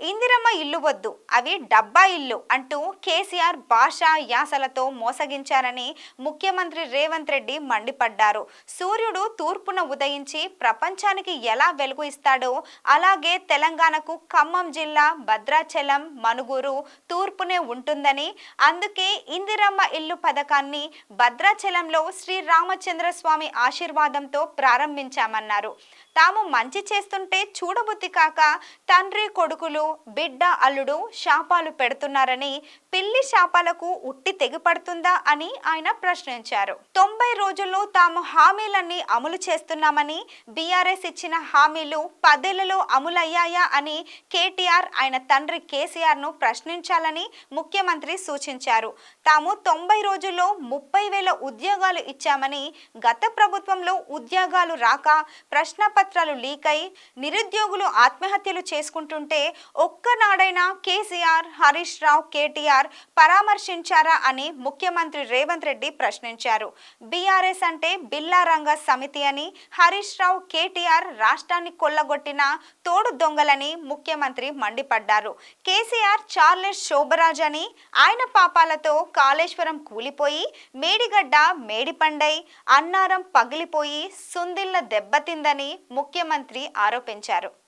ఇందిరమ్మ ఇల్లు వద్దు అవి డబ్బా ఇల్లు అంటూ కేసీఆర్ భాషా యాసలతో మోసగించారని ముఖ్యమంత్రి రేవంత్ రెడ్డి మండిపడ్డారు. సూర్యుడు తూర్పున ఉదయించి ప్రపంచానికి ఎలా వెలుగు ఇస్తాడో అలాగే తెలంగాణకు ఖమ్మం జిల్లా భద్రాచలం మనుగురు తూర్పునే ఉంటుందని అందుకే ఇందిరమ్మ ఇల్లు పథకాన్ని భద్రాచలంలో శ్రీ రామచంద్ర స్వామి ఆశీర్వాదంతో ప్రారంభించామన్నారు. తాము మంచి చేస్తుంటే చూడబుద్ధి కాక తండ్రి కొడుకులు బిడ్డ అల్లుడు శాపాలు పెడుతున్నారని పిల్లి శాపాలకు ఉట్టి తెగిపడుతుందా అని ఆయన ప్రశ్నించారు. తొంభై రోజుల్లో తాము హామీలన్నీ అమలు చేస్తున్నామని బీఆర్ఎస్ ఇచ్చిన హామీలు పదేళ్ళలో అమలయ్యాయా అని కేటీఆర్ ఆయన తండ్రి కేసీఆర్ను ప్రశ్నించాలని ముఖ్యమంత్రి సూచించారు. తాము తొంభై రోజుల్లో ముప్పై వేల ఉద్యోగాలు ఇచ్చామని గత ప్రభుత్వంలో ఉద్యోగాలు రాక ప్రశ్నపత్రాలు లీక్ అయి నిరుద్యోగులు ఆత్మహత్యలు చేసుకుంటుంటే ఒక్కనాడైనా కేసీఆర్ హరీష్ రావు కేటీఆర్ పరామర్శించారా అని ముఖ్యమంత్రి రేవంత్ రెడ్డి ప్రశ్నించారు. బీఆర్ఎస్ అంటే బిల్లారంగ సమితి అని హరీష్ రావు కేటీఆర్ రాష్ట్రాన్ని కొల్లగొట్టిన తోడు దొంగలని ముఖ్యమంత్రి మండిపడ్డారు. కేసీఆర్ చార్లెస్ శోభరాజ్ అని ఆయన పాపాలతో కాళేశ్వరం కూలిపోయి మేడిగడ్డ మేడిపండై అన్నారం పగిలిపోయి సుందిళ్ళ దెబ్బతిందని ముఖ్యమంత్రి ఆరోపించారు.